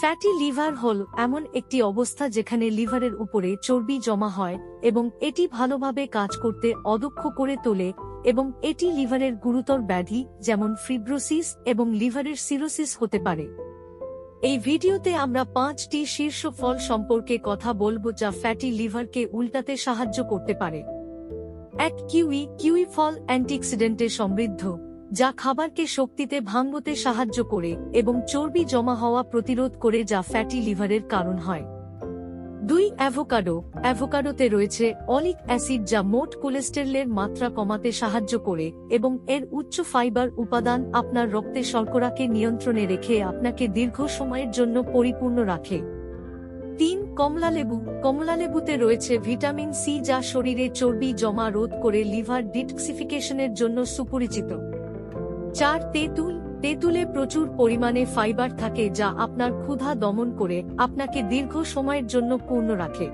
Fatty liver হল এমন একটি অবস্থা যেখানে লিভারের উপরে চর্বি জমা হয় এবং এটি ভালোভাবে কাজ করতে অদক্ষ করে তোলে এবং এটি লিভারের গুরুতর ব্যাধি, যেমন ফিব্রোসিস এবং লিভারের সিরোসিস হতে পারে। এই ভিডিওতে আমরা পাঁচটি শীর্ষ ফল সম্পর্কে কথা বলব যা ফ্যাটি লিভারকে উল্টাতে সাহায্য করতে পারে। এক কিউই কিউই ফল অ্যান্টিঅক্সিডেন্টে সমৃদ্ধ। যা খাবারকে শক্তিতে ভাঙ্গতে সাহায্য করে এবং চর্বি জমা হওয়া প্রতিরোধ করে যা ফ্যাটি লিভারের কারণ হয়। দুই, অ্যাভোকাডো। অ্যাভোকাডোতে রয়েছে অলিক অ্যাসিড যা মোট কোলেস্টেরলের মাত্রা কমাতে সাহায্য করে এবং এর উচ্চ ফাইবার উপাদান আপনার রক্তে শর্করাকে নিয়ন্ত্রণে রেখে আপনাকে দীর্ঘ সময়ের জন্য পরিপূর্ণ রাখে। তিন, কমলালেবু। কমলালেবুতে রয়েছে ভিটামিন সি যা শরীরে চর্বি জমা রোধ করে লিভার ডিটক্সিফিকেশনের জন্য সুপরিচিত। চার তেঁতুল, তেঁতুলে প্রচুর পরিমাণে ফাইবার থাকে যা আপনার ক্ষুধা দমন করে, আপনাকে দীর্ঘ সময়ের জন্য পূর্ণ রাখে।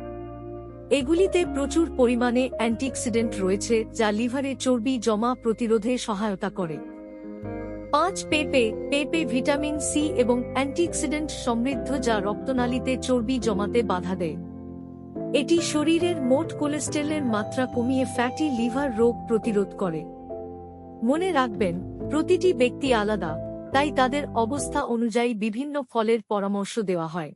এগুলিতে প্রচুর পরিমাণে অ্যান্টিঅক্সিডেন্ট রয়েছে, যা লিভারে চর্বি জমা প্রতিরোধে সহায়তা করে। পাঁচ পেঁপে পেঁপে ভিটামিন সি এবং অ্যান্টিঅক্সিডেন্ট সমৃদ্ধ যা রক্তনালীতে চর্বি জমাতে বাধা দেয়। এটি শরীরের মোট কোলেস্টেরলের মাত্রা কমিয়ে ফ্যাটি লিভার রোগ প্রতিরোধ করে। মনে রাখবেন প্রতিটি ব্যক্তি আলাদা তাই তাদের অবস্থা অনুযায়ী বিভিন্ন ফলের পরামর্শ দেওয়া হয়।